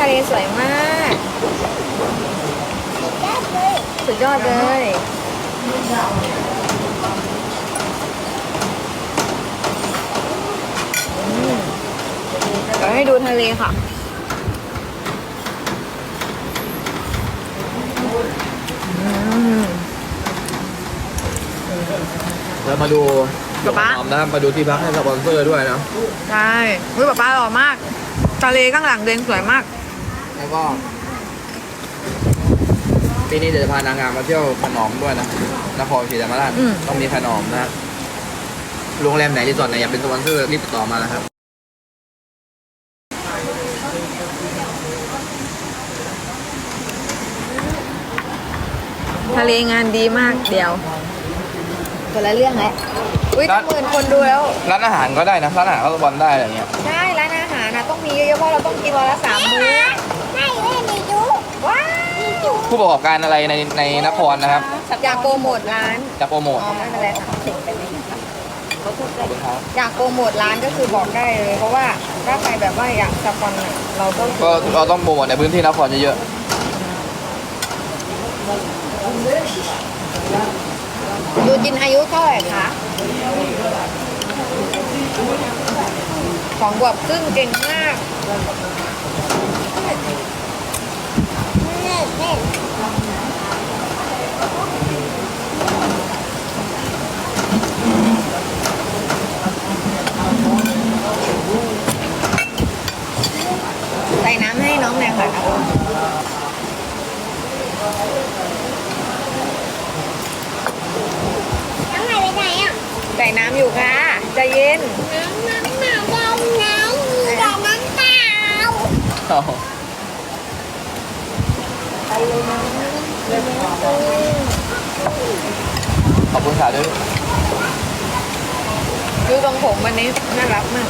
ทะเลสวยมากสุดยอดเลยอืมเดี๋ยวให้ดูทะเลค่ะอืมแล้วมาดูป๊าป๊าหอมนะครับมาดูที่พักให้สปอนเซอร์ด้วยนะ ใช่อุ้ยป๊าป๊าหล่อมาก ทะเลข้างหลังเดนสวยมาก แล้วก็ปีนี้เดี๋ยวจะพานางงามมาเที่ยวขนอมด้วยนะนครศรีธรรมราชอืม ต้องมีขนอมนะฮะโรงแรมไหนรีสอร์ทไหนอยากเป็นสปอนเซอร์รีบติดต่อมานะครับ ทะเลงานดีมากเดียวคนละเรื่องแหละอุ้ยครัจะบหมื่นคนดูแล้ว ร้านอาหารก็ได้นะร้านอาหารก็สปอนได้อะไรเงี้ย ใช่ร้านอาหารนะต้องมีเยอะๆเพราะเราต้องกินวันละสามมื้อไม่เล่นในยู ว้าผู้ประกอบการอะไรในในนครนะครับอยากโปรโมทร้านจะโปรโมทอ๋อไม่เป็นไรค่ะติดไปเลยเขาพูดขได้อบคุณครับอยากโปรโมทร้านก็คือบอกได้เลย เพราะว่าถ้าใครแบบว่าอยากสปอนน่ะเราก็ก็เราต้องโปรโมทในพื้นที่นครเยอะยูจินอายุเท่าไหร่คะสองขวบครึ่งเก่งมากเล่นเล่น ใส่น้ำให้น้องหน่อยค่ะ น้องหายไปไหนอะ ใส่น้ำอยู่ค่ะใจะเย็น น้ำน้ำหมาแดงน้ำมีแต่น้ำเปล่า ๆอ้าว ไปเลยนะ ขอบคุณค่ะด้วย ดูตรงผมวันนี้น่ารักมาก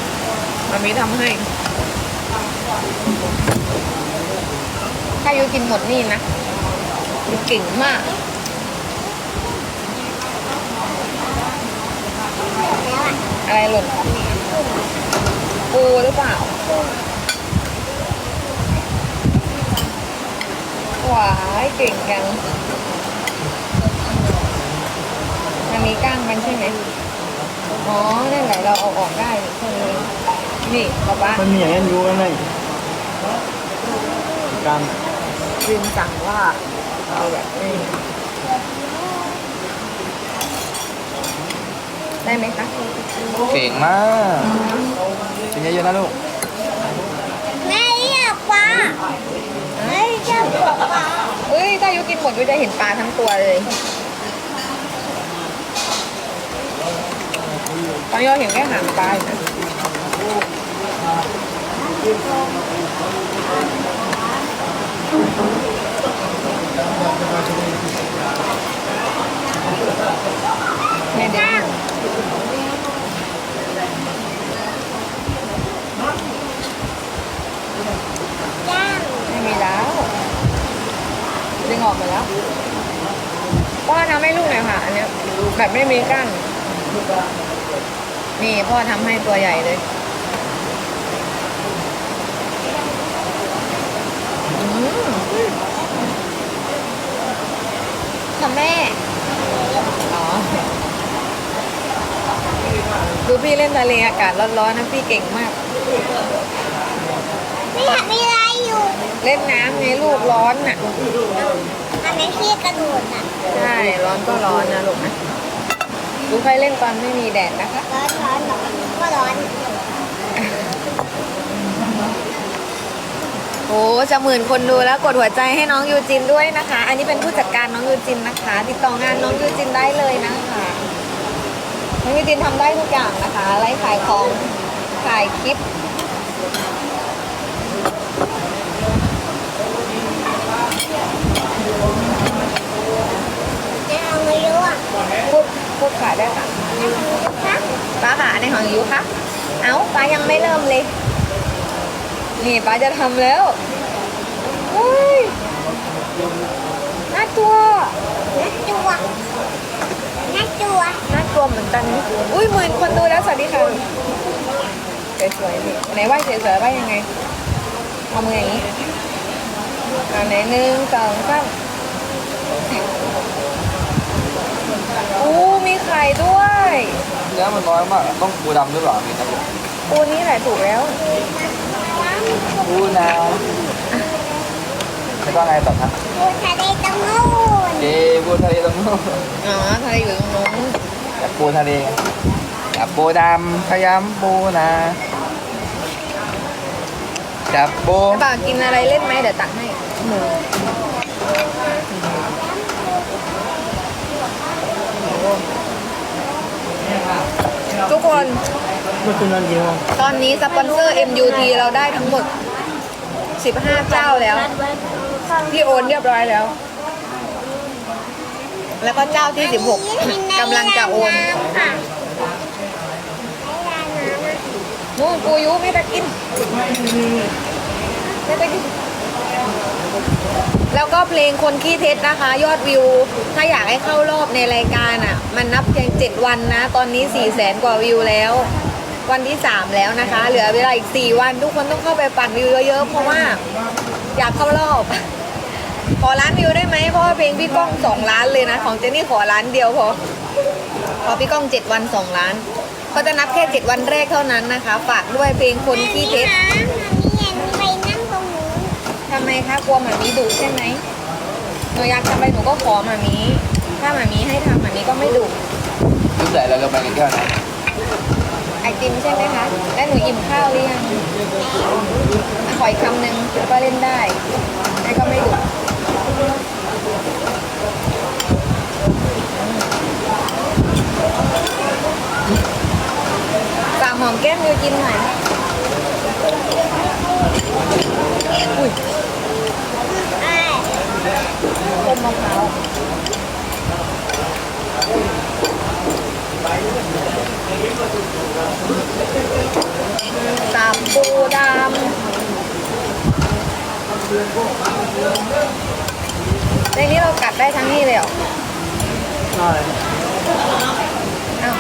มามีทำให้ ถ้ายูกินหมดนี่นะยูเก่งมากอะไรหล่นปูหรือเปล่าหวายเก่งจังมันมีก้างมันใช่ไหม อ๋อ นั่นแหละเราเอาออกได้คนนี้ นี่ป๊าป๊ามันมีอย่างนั้นอยู่กันไหมการยืนสั่งว่าเอาแบบนี้ได้ไหมคะเก่งมากกินเยอะๆนะลูกแม่เรียกปลาแม่เรียกปลาเอ้ยถ้ายุกินหมดยุจะเห็นปลาทั้งตัวเลย ตอนนี้เราเห็นแค่หางปลาอยู่นะ แม่เด็กย่างไม่มีแล้วดึงออกหมดแล้วพ่อทำให้ลูกหน่อยค่ะอันเนี้ยแบบไม่มีกั้งนี่พ่อทำให้ตัวใหญ่เลย อืมค่ะแม่ อ๋อดูพี่เล่นทะเลอากาศร้อนๆนะพี่เก่งมาก ไม่เห็นมีอะไรอยู่ เล่นน้ำไงลูกร้อนน่ะ อันนั้นที่กระโดดอะใช่ ร้อนก็ร้อนนะลูกนะดูใครเล่นตอนไม่มีแดดนะคะ ร้อนร้อนร้อนก็ร้อน โอ้จะหมื่นคนดูแล้วกดหัวใจให้น้องยูจินด้วยนะคะ อันนี้เป็นผู้จัดการน้องยูจินนะคะ ติดต่องานน้องยูจินได้เลยนะคะน้องยูจินทำได้ทุกอย่างนะคะไลฟ์ขายของถ่ายคลิปจะเอามาเยอะอะพูดพูดขายได้ค่ะฮะป้าค่ะในของยูค่ะ เอ้าป้ายังไม่เริ่มเลย นี่ป้าจะทำแล้วเฮ้ยน่ากลัวนัดจัวนัดจัวน่ากลัวเหมือนกัน อุ้ยหมื่นคนดูแล้วสวัสดีค่ะสวยๆนี่ไหนไหวสวยๆไหวยังไงเอามืออย่างนี้อันไหนหนึ่งสองสามอู้มีไข่ด้วย เนื้อมันน้อยมาก ต้องปูดำหรือเปล่ามีนะปูนี้ใส่ถูกแล้ว ปูนาแล้วก็ไงต่อครับปูทะเลตะงูนเจปูทะเลตรงนู้นอ๋อทะเลอยู่ตรงนู้นจับปูทะเลจับปูดำพยายามปูนาจับปูแล้วบ่าวกินอะไรเล่นไหมเดี๋ยวตักให้หมูทุกคนมันคือนั่นเดียวตอนนี้สปอนเซอร์ MUT เราได้ทั้งหมด 15 เจ้าแล้ว ที่โอนเรียบร้อยแล้ว แล้วก็เจ้าที่ 16กำลังจะโอนนู่นปูยุไม่ได้กินไม่ได้กิน แล้วก็เพลงคนขี้เท็จนะคะ ยอดวิว ถ้าอยากให้เข้ารอบในรายการอะ มันนับเพียง 7 วันนะ ตอนนี้4 0 0แสนกว่าวิวแล้ว วันที่ 3 แล้วนะคะ เหลือเวลาอีก 4 วัน ทุกคนต้องเข้าไปปั่นวิวเยอะๆ เพราะว่าอยากเข้ารอบ ขอล้านวิวได้ไหมเพราะว่าเพลงพี่ก้องสองล้านเลยนะ ของเจนนี่ขอล้านเดียวพอขอพี่ก้องเจ็ดวันสองล้านเขาจะนับแค่เจ็ดวันแรกเท่านั้นนะคะ ฝากด้วยเพลงคนขี้เท็จมามีเห็นไปนั่งตรทำไมคะกลัวหมามีดุใช่ไหมหนูอยากทำอะไรหนูก็ขอหมามีถ้าหมามีให้ทำหมามีก็ไม่ดุรู้ใจแล้วเราไปกันแก้วไหน อติมใช่ไหมคะแล้วหนูอิ่มข้าวหรือยังอะขออีกคำหนึ่งก็เล่นได้แม่ก็ไม่ดุฝากหอมแก้มยูจินหน่อยอุ้ยเอ้ยต้มมะพร้าวตามปูดำในนี้เรากัด ได้ทั้งนี้เลยเหรอใช่อ้าว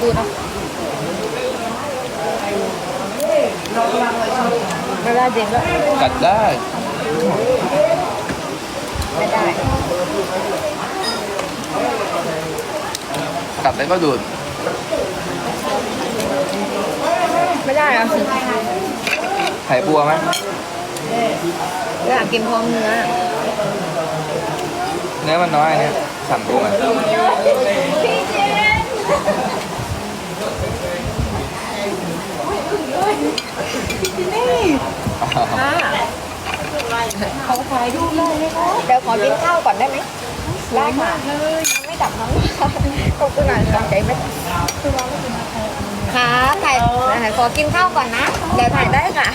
ดูนะไม่ได้จริงก็กัดได้ไม่ได้ กัดแล้วก็ดูด ไม่ได้เหรอะไข่บัวไหม อยากกินพร้อมเนื้อเนื้อมันน้อยเนี่ยสั่งปูมาพี่เจนค่ะเขาถ่ายรูปเลยนะคะเดี๋ยวขอกินข้าวก่อนได้ไหมได้ค่ะไม่ดับน้องขอบคุณอะตั้งใจไหมค่ะถ่ายถ่ายขอกินข้าวก่อนนะ เดี๋ยวถ่ายได้ค่ะ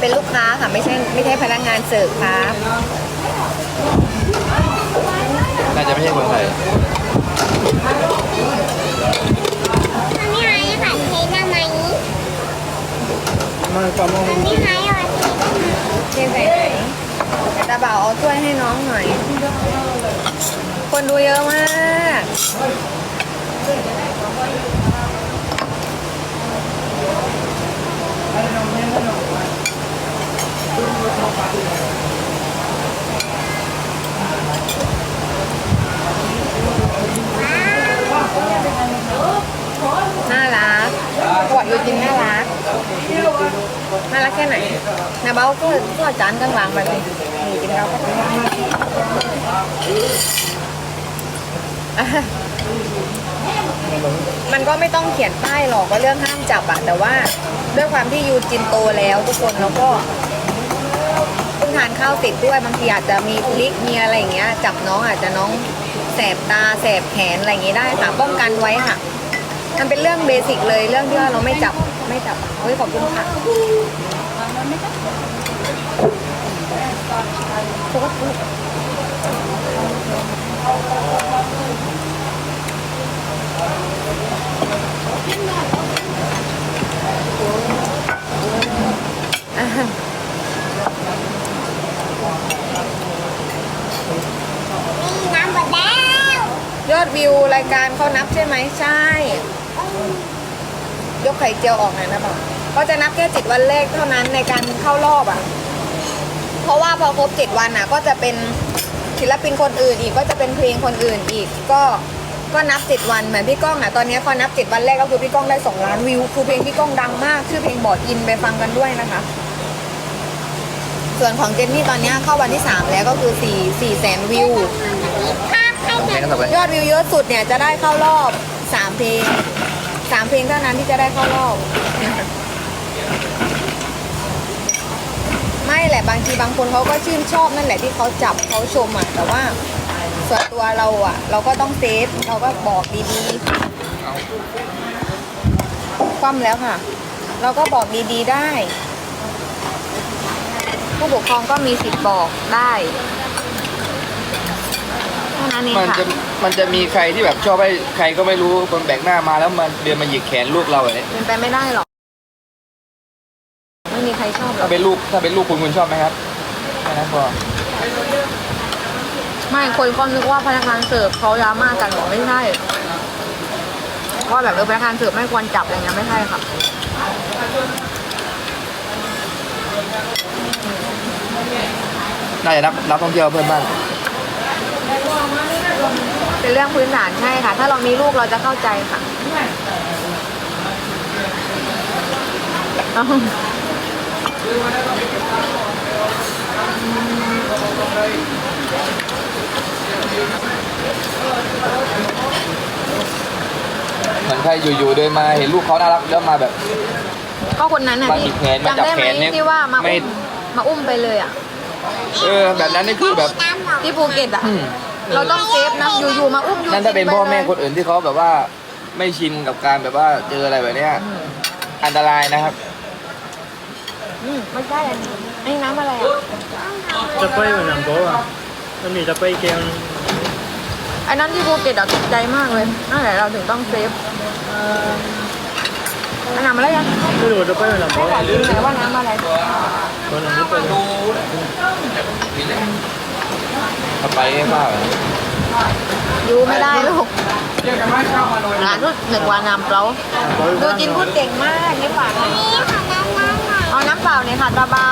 เป็นลูกค้าค่ะ ไม่ใช่ไม่ใช่พนักงานเสิร์ฟค่ะ น่าจะไม่ใช่คนไทยมันไม่หายค่ะเทหน้าไหมมันความองมันไม่หายอะเทเทใส่ไหนแต่ตาบ่าวเอาถ้วยให้น้องหน่อย คนดูเยอะมาก น่ารักขวดยูจินน่ารัก น่ารักแค่ไหนนาเบ้าก็ก็จานกลางๆแบบนี้นี่กินเราก็อะมันก็ไม่ต้องเขียนป้ายหรอกว่าเรื่องห้ามจับอะแต่ว่าด้วยความที่ยูจินโตแล้วทุกคนแล้วก็เพิ่งทานข้าวเสร็จด้วยบางทีอาจจะมีพลิกมีอะไรอย่างเงี้ย จับน้องอาจจะน้อง แสบตาแสบแขนอะไรอย่างนี้ได้ค่ะป้องกันไว้ค่ะ มันเป็นเรื่องเบสิกเลยเรื่องที่ว่าเราไม่จับไม่จับเฮ้ยขอบคุณค่ะอ่า。 ยอดวิวรายการเขานับใช่ไหมใช่ ยกไข่เจียวออกหน่อยนะบอกก็จะนับแค่เจ็ดวันแรกเท่านั้นในการเข้ารอบอะ เพราะว่าพอครบเจ็ดวันอะ ก็จะเป็นศิลปินคนอื่นอีกก็จะเป็นเพลงคนอื่นอีกก็ก็นับเจ็ดวันเหมือนพี่ก้องอะตอนนี้พอนับเจ็ดวันแรกก็คือพี่ก้องได้สองล้านวิวคือเพลงพี่ก้องดังมาก ชื่อเพลงบอดอินไปฟังกันด้วยนะคะ ส่วนของเจนนี่ตอนนี้เข้าวันที่สามแล้วก็คือสี่สี่แสนวิว ถ้าให้ทำเพลแบงบกันต่อไปยอดวิวเยอะสุดเนี่ยจะได้เข้ารอบสามเพลงสามเพลงเท่านั้นที่จะได้เข้ารอบ ไม่แหละบางทีบางคนเขาก็ชื่นชอบนั่นแหละที่เขาจับเขาชมอะแต่ว่าส่วนตัวเราอะ เราก็ต้องเซฟเราก็บอกดีๆคว่ำแล้วค่ะ เราก็บอกดีๆได้ ผู้ปกครองก็มีสิทธิ์บอกได้เท่านั้นเองมันค่ะจะมันจะมีใครที่แบบชอบให้ใครก็ไม่รู้คนแปลกหน้ามาแล้วมันเดินมาหยิกแขนลูกเราแบบนี้เป็นไปไม่ได้หรอก ไม่มีใครชอบหรอถ้ากเป็นลูกถ้าเป็นลูกคุณคุณชอบไหมครับแค่นั้นพอไม่คนก็นึกว่าพนักงานเสิร์ฟเขายามากันบอกไม่ใช่ว่าแบบเออพนักงานเสิร์ฟไม่ควรจับอะไรเงี้ยไม่ใช่ค่ะ น่าจะนับนักท่องเที่ยวเพิ่มบ้าง เป็นเรื่องพื้นฐานใช่ค่ะ ถ้าเรามีลูกเราจะเข้าใจค่ะเอ้าเหมือนใครอยู่ๆเดินมาเห็นลูกเขาน่ารักแล้วมาแบบ ก็คนนั้นน่ะมาที่อีกแขนมาจับจำได้ไหมแขนเนี่ยที่ว่ามาไม่ อุ้มมาอุ้มไปเลยอะ เออแบบนั้นนี่คือแบบน้ำหรอกที่ภูเก็ตอะ อืม เราต้องเซฟนะ อยู่ๆมาอุ้มอยู่นั่นถ้าเป็นจริงๆพ่อแม่ไปลยคนอื่นที่เขาแบบว่าไม่ชินกับการแบบว่าเจออะไรแบบเนี้ยอันตรายนะครับ อืมไม่ใช่อันนี้อันนี้น้ำอะไรอะ จะไปวันหนังโป๊ะมันมีจะไปเกมอันนั้นที่ภูเก็ตอะตกใจมากเลยนั่นแหละเราถึงต้องเซฟอันน้ำอะไรอะไม่รู้จะไปวันหนังโป๊ะแต่ว่าน้ำอะไร วันหนังโป๊ะเอาไปให้ข้ายูไม่ได้ลูกร้านทุกหนึ่งวันน้ำเปล่าดูจินพูดเก่งมากนี่ฝากหน่อยนี่ค่ะน้ำน้ำหน่อยเอาน้ำเปล่าเนี่ยค่ะตาเบา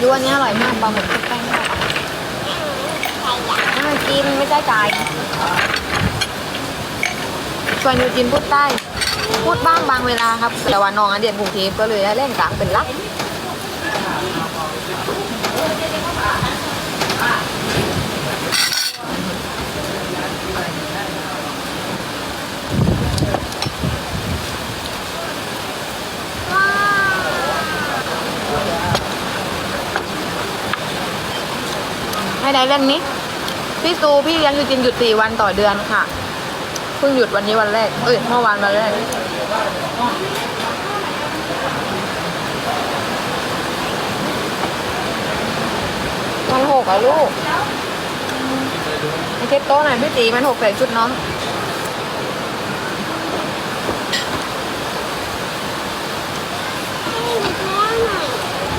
ยูอันนี้อร่อยมากปลาหมึกชุบแป้งทอดน่ากินไม่ใช่ใจายส่วนยูจินพูดใต้ พูดบ้างบางเวลาครับ แต่ว่าน้องอันเดียนกรุงเทพก็เลยเล่นกลางเป็นหลักว้าวให้ได้เล่นนี้ พี่ซูพี่เลี้ยงยูจินหยุดสี่วันต่อเดือนค่ะเพิ่งหยุดวันนี้วันแรก เอ้ย เมื่อวานวันแรก มันหกอะลูกไอเช็ดโต๊ะหน่อยพี่ตีมันหกใส่ชุดน้องให้หยิบแม่หน่อย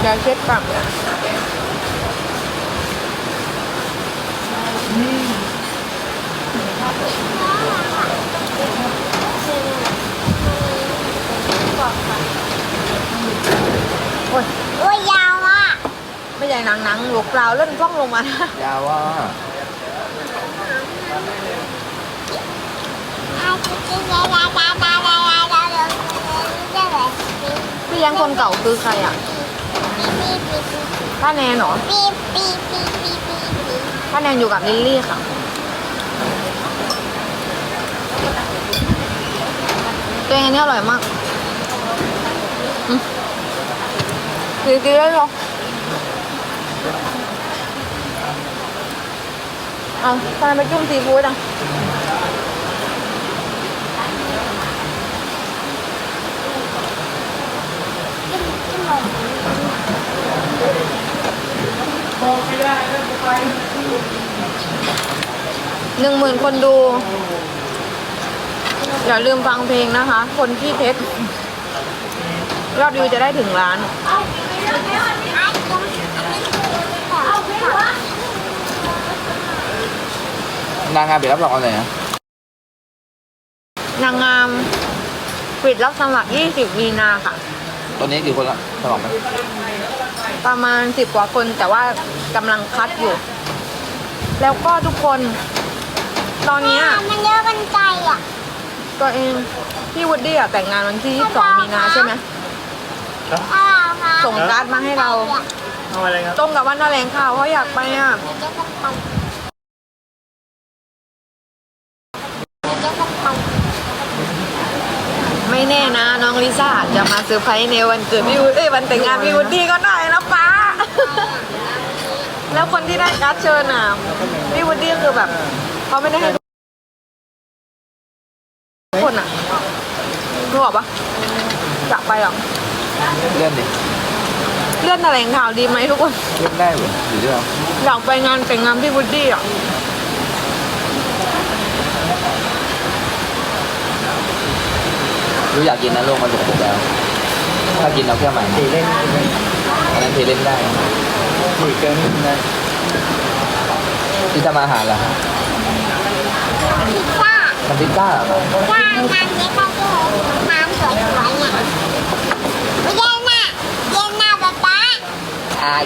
เดี๋ยวเช็ดกลับ ไม่ใหญ่นังนังหลกเปล่าเล่นกล้องลงมานะยาวว่าพี่เลี้ยงคนเก่าคือใครอะป้าแนนเหรอป้าแนนอยู่กับลิลลี่ค่ะตัวเองนี่อร่อยมากดีๆได้หรอ เอาทำไมไปจุ่มซีฟู้ดอะหนึ่งหมื่นคนดู อย่าลืมฟังเพลงนะคะ คนที่เท็จยอดวิวจะได้ถึงล้าน อาจิ๊กจิ๊ก นางงามไปรับรองอะไรนะนางงามปิดรับสมัคร 20 มีนาค่ะ ตอนนี้กี่คนละสมัครไหมประมาณ 10 กว่าคนแต่ว่ากำลังคัดอยู่ แล้วก็ทุกคน ตอนเนี้ยมันเยอะกันใจอะ ตัวเอง พี่วูดดี้อะแต่งงานวันที่ 22 มีนาใช่ไหมอ้าวค่ะส่งการ์ดมาให้เรา เอาอะไรครับตรงกับวันแถลงข่าวเพราะอยากไปอะเดี๋ยวจะทำเดี๋ยวจ ไม่แน่นะน้องลิซ่าอาจจะมาเซอร์ไพรส์ในวันเกิดพี่วูดเอ้ยวันแต่งงานพี่วูดดี้ก็ได้นะป้า แล้วคนที่ได้การ์ดเชิญอะพี่วูดดี้คือแบบเขาไม่ได้ให้ทุกคนอะรู้หรอปะจะไปเหรอเลื่อนดิเลื่อนแถลงข่าวดีไหมทุกคนเลื่อนได้เหรอหรือเรื่องอยากไปงานแต่งงานพี่วูดดี้อะ รู้อยากกินนะโลกมันหลกๆแล้ว ถ้ากินเอาแค่ใหม่สี่เล่นอันนั้นเทเล่นได้สี่เกินนะที่ทำอาหารล่ะำพิซซ่าทำพิซซ่าเหรอครับย่างทำเล็กก็คือน้ำสวยๆเนี่ยไม่เย็นน่ะเย็นน่ะป๊าป๊าอาย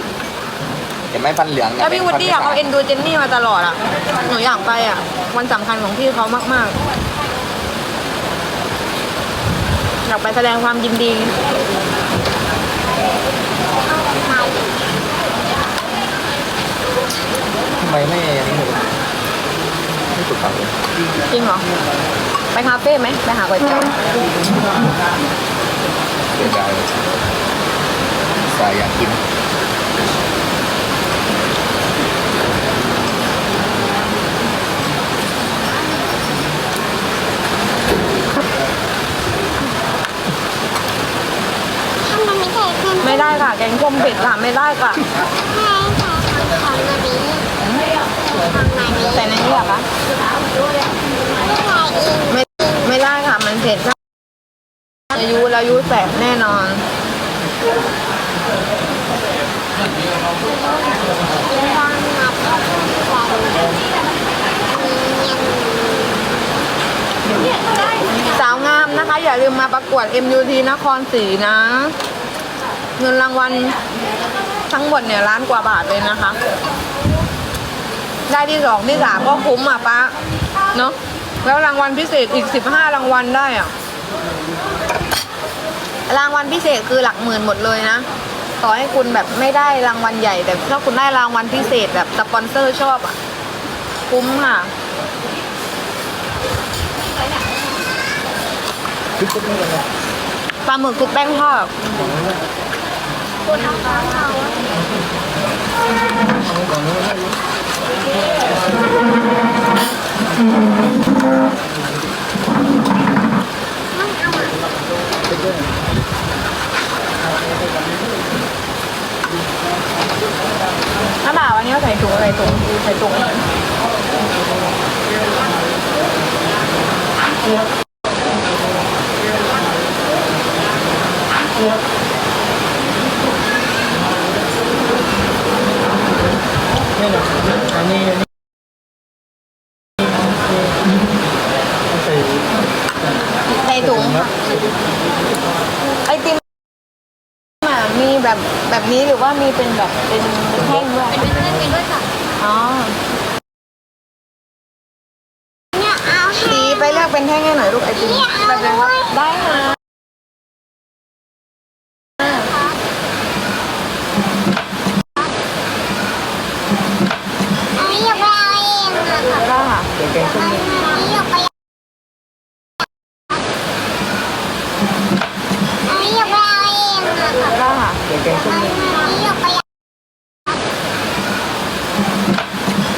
เห็นไหมฟันเหลืองเนี่ยแล้วพี่วูดดี้อะเขาเอ็นดูเจนนี่มาตลอดอะ หนูอยากไปอะ วันสำคัญของพี่เขามากๆ อยากไปแสดงความยินดี ทำไมไม่อันนี้เลยไม่ถูกขับเลยจริงเหรอ ไปคาเฟ่ไหมไปหาก๋วยเตี๋ยวเสียดายเลยสายอยากกิน ทำมันไม่ใช่ขึ้น ไม่ได้ค่ะ แกงส้มเผ็ดค่ะไม่ได้ค่ะให้ค่ะของมาดีของมาดีแต่ในนี้เหรอคะไม่ไม่ไม่ได้ค่ะ มันเผ็ดมากอายุแล้วอายุแสบแน่นอนสาวงามนะคะ อย่าลืมมาประกวด MUT นครศรีนะ เงินรางวัลทั้งหมดเนี่ยล้านกว่าบาทเลยนะคะ ได้ที่สองที่สามก็คุ้มอะป้าเนาะแล้วรางวัลพิเศษอีกสิบห้ารางวัลได้อะรางวัลพิเศษคือหลักหมื่นหมดเลยนะ ต่อให้คุณแบบไม่ได้รางวัลใหญ่ แต่ถ้าคุณได้รางวัลพิเศษแบบสปอนเซอร์ชอบอะ คุ้มค่ะปลาหมึกคือแป้งทอด คุณเอาของเขา น้าบ่าวอันนี้ก็ใส่ถุงอะไรถุงใส่ถุงอะไร นี่นะอันนี้อันนี้ใส่ ใส่ถุงค่ะไอติมอะมีแบบแบบนี้หรือว่ามีเป็นแบบเป็นเป็นแท่งด้วย เป็นเพื่อนกันด้วยค่ะ อ๋อ เนี่ยเอาให้ ตีไปเลือกเป็นแท่งให้หน่อยลูกไอติมแบบนี้ครับได้ค่ะ อันนี้อยากไปเอาเองอะค่ะ ได้ค่ะ เดี๋ยวแกงส้ม อันนี้อยากไปอันนี้อยากไปเอาเองอะค่ะ ได้ค่ะ เดี๋ยวแกงส้ม อันนี้อยากไป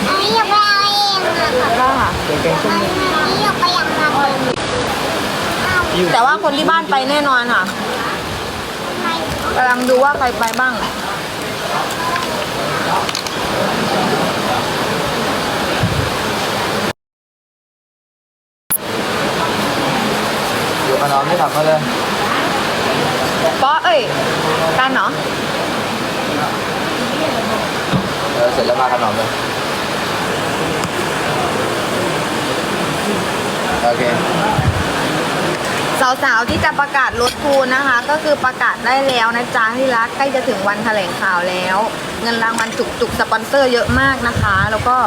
อันนี้อยากไปเอาเองอะค่ะ ได้ค่ะ เดี๋ยวแกงส้ม อันนี้อยากไปอย่างนั้นเลยเอา แต่ว่าคนที่บ้านไปแน่นอนค่ะ ไม่ กำลังดูว่าใคร ไปบ้าง อยู่ขนมไม่ทำเขาเลยป๊อเอ้ยกันเนาะเออเสร็จแล้วมาขนมเลย โอเค สาวๆที่จะประกาศลดทุนนะคะ ก็คือประกาศได้แล้วนะจ๊ะที่รักใกล้จะถึงวันแถลงข่าวแล้ว เงินรางวัลจุกๆสปอนเซอร์เยอะมากนะคะ แล้วก็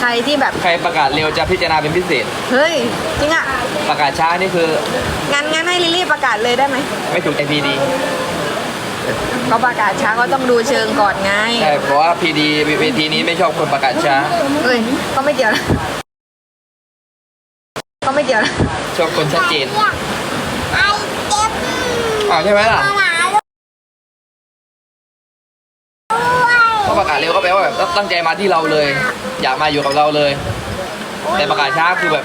ใครที่แบบใครประกาศเร็วจะพิจารณาเป็นพิเศษ เฮ้ยจริงอะประกาศช้านี่คืองั้นงั้นให้ลิลลี่ประกาศเลยได้ไหมไม่ถูกใจพีดีก็ประกาศช้าก็ต้องดูเชิงก่อนไงใช่เพราะว่าพีดีเวทีนี้ไม่ชอบคนประกาศช้าเฮ้ยก็ไม่เกี่ยวนะ ก็ไม่เกี่ยวนะชอบคนชัดเจนไอเจ็บอ้าวใช่ไหมล่ะหนาด้วยก็ประกาศเร็วก็แปลว่าแบบตั้งใจมาที่เราเลย อยากมาอยู่กับเราเลย แต่ประกาศช้าคือแบบ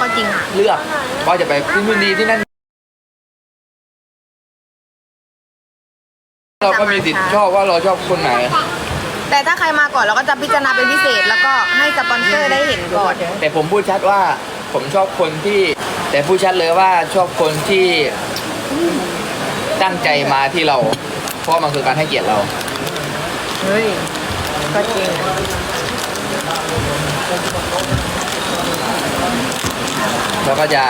ก็จริงอะเลือกว่าจะไปที่นู่นดีที่นั่นเราก็มีสิทธิ์ชอบว่าเราชอบคนไหน แต่ถ้าใครมาก่อนเราก็จะพิจารณาเป็นพิเศษ แล้วก็ให้สปอนเซอร์ได้เห็นก่อน แต่ผมพูดชัดว่า ผมชอบคนที่ แต่พูดชัดเลยว่าชอบคนที่ตั้งใจมาที่เรา เพราะมันคือการให้เกียรติเรา เฮ้ย ก็จริงอะแล้วก็จะ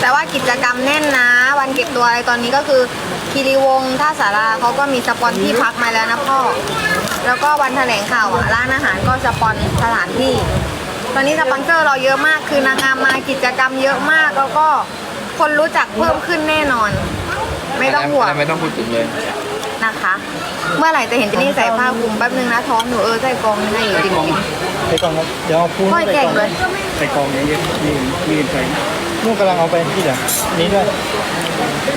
แต่ว่ากิจกรรมแน่นนะ วันเก็บตัวอะไรตอนนี้ก็คือคีรีวงศ์ท่าสาราเขาก็มีสปอนที่พักมาแล้วนะพ่อ แล้วก็วันแถลงข่าวอะร้านอาหารก็สปอนสถานที่ ตอนนี้สปอนเซอร์เราเยอะมากคือนางงามมากิจกรรมเยอะมากแล้วก็คนรู้จักเพิ่มขึ้นแน่นอน ไม่ต้องห่วงนนั้นไม่ต้องพูดถึงเลย นะคะ เมื่อไหร่จะเห็นเจนนี่ใส่ผ้าคลุมแป๊บนึงนะท้องหนูเออใส่กองให้อยู่จริงไปกองครับเดี๋ยวเอาปูนค่อยไปแกกงองเลย ไปกองเยอะๆมีมีใส่นู่นกำลังเอาไปที่เหลือนี้ด้วย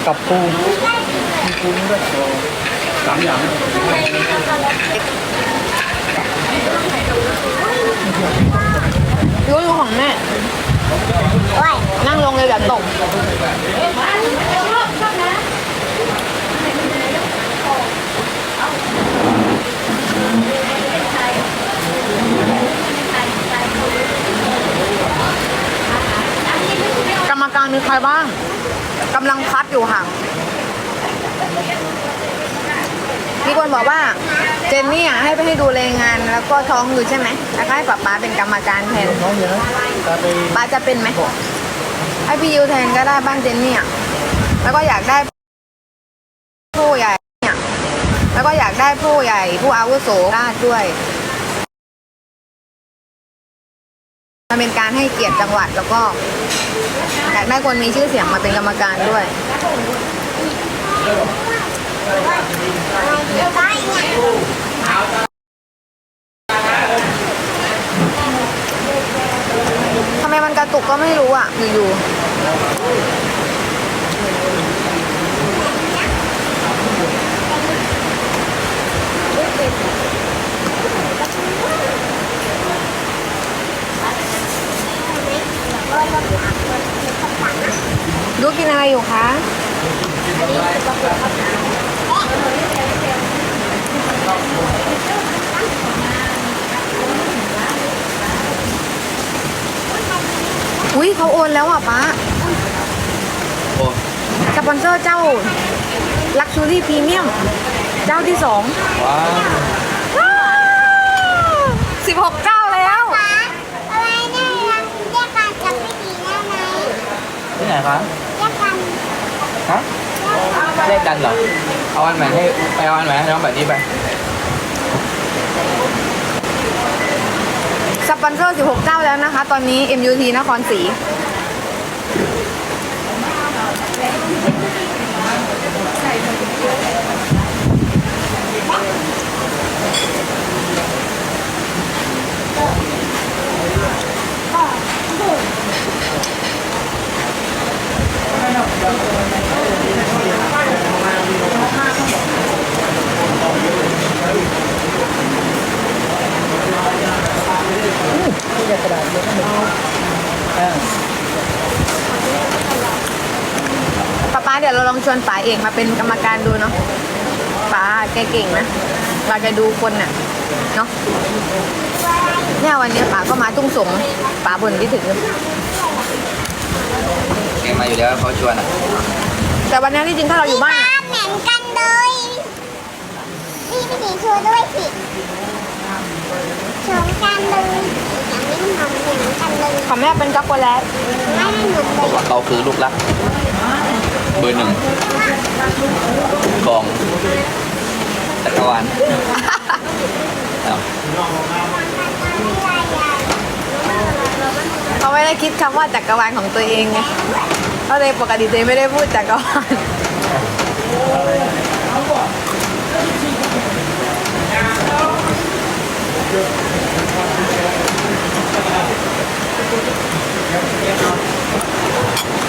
กับปูมีปูนด้วยสามอย่าง รู้ๆของแม่นั่งลงเลยแบบตกกรรมการมีใครบ้างกำลังคัดอยู่ค่ะ มีคนบอกว่าเจนนี่อยากให้ไปให้ดูแลงาน แล้วก็ท้องอยู่ใช่ไหมแล้วก็ให้ป๊าป๊าเป็นกรรมการแทนน้องเยอะตาไปป้าจะเป็นไหมให้พี่ยูแทนก็ได้บ้านเจนนี่อะแล้วก็อยากได้ผู้ใหญ่เนี่ยแล้วก็อยากได้ผู้ใหญ่ผู้อาวุโสราชด้วยมันเป็นการให้เกียรติจังหวัดแล้วก็อยากได้คนมีชื่อเสียงมาเป็นกรรมการด้วย ทำไมมันกระตุกก็ไม่รู้อะอยู่ๆดูกินอะไรอยู่คะอุ้ ยเขาโอนแล้วอะป้าโอ้สปอนเซอร์เจ้า Luxury Premium เจ้าที่สองว้าวสิบหกเจ้าแล้วป๊าอะไรเนี่ยยังแยกกันกับไม่ดีได้ไหมที่ไหนคะแยกกันฮะเลขกันเหรอ เอาอันใหม่ให้ไปเอาอันใหม่ให้น้องแบบนี้ไป สปอนเซอร์ 16 เจ้าแล้วนะคะ ตอนนี้ MUT นครศรีป้าป้าเดี๋ยวเรา ลองชวนป๋าเอกมาเป็นกรรมการดูเนาะป๋าแกเก่งนะป๋าแกดูคนน่ะเนาะเนี่ยวันนี้ป๋าก็มาทุ่งสงป๋าบ่นที่ถึงเก่งมาอยู่แล้วเขาชวนอะแต่วันนี้ที่จริงถ้าเราอยู่บ้านป้าอะเหมือนกันเลยพี่พี่หนีชัวร์ด้วยสิชมกันเลยอย่างนี้นหอมเหมือนกันเลยของแม่เป็นช็อกโกแลตไม่ได้เหมือนบกัอนกว่าเขาคือลูกรัก เบอร์หนึ่งของจักรวาลเขาไม่ได้คิดคำว่าจักรวาลของตัวเองไงเขาเลยปกติตัวเองไม่ได้พูดจักรวาลเ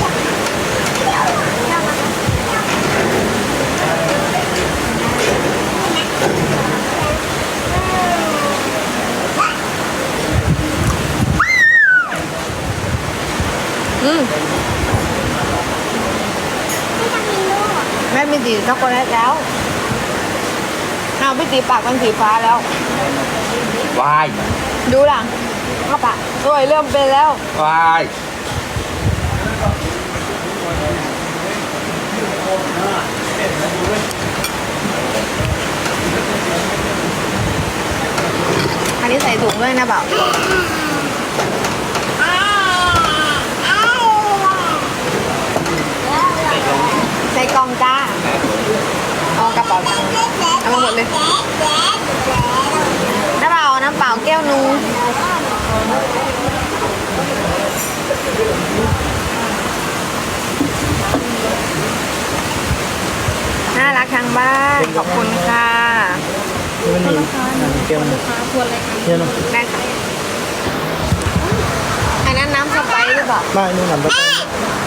อืมไม่ทำมีลูกแม่มีสีช็อกโกแลตแล้วเอาพี่ตีปากเป็นสีฟ้าแล้ว วาย ดูหลังเข้าปากสวยเริ่มเป็นแล้ว วาย อันนี้ใส่ถุงด้วยนะเปล่า อ้าวอ้าว ใส่กล่องจ้าเอากระเป๋าตังค์เอามาหมดเลยน้ำเปล่าน้ำเปล่าแก้วนูน่ารักทางบ้านขอบคุณค่ะมันนี่เกลียวมันเนี่ยเนาะแม่ค่ะอันนั้นน้ำสไปซ์หรือเปล่าไม่นู่นน่ะมัน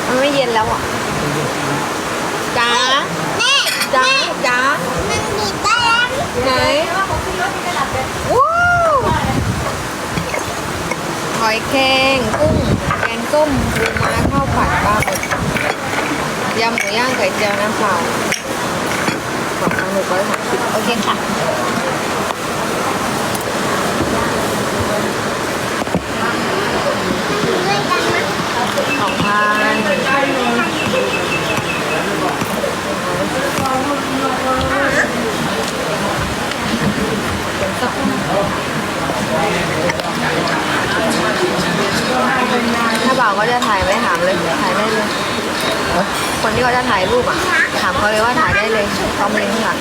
มันไม่เย็นแล้วอะ จ้าแม่จ้าจ้ามันมีตะลังไหนว้าวหอยแครงกุ้งแกงส้มปูม้าข้าวผัดปลาหมึกยำหมูย่างไข่เจียวน้ำเปล่าสองพันหนึ่งร้อยสามสิบโอเคค่ะด้วยกันนะสองพัน ถ้าบ่าวก็จะถ่ายไม่ถามเลยถ่ายได้เลย คนที่เขาจะถ่ายรูปอะ ถามเขาเลยว่าถ่ายได้เลยคอมเมนต์ค่ะ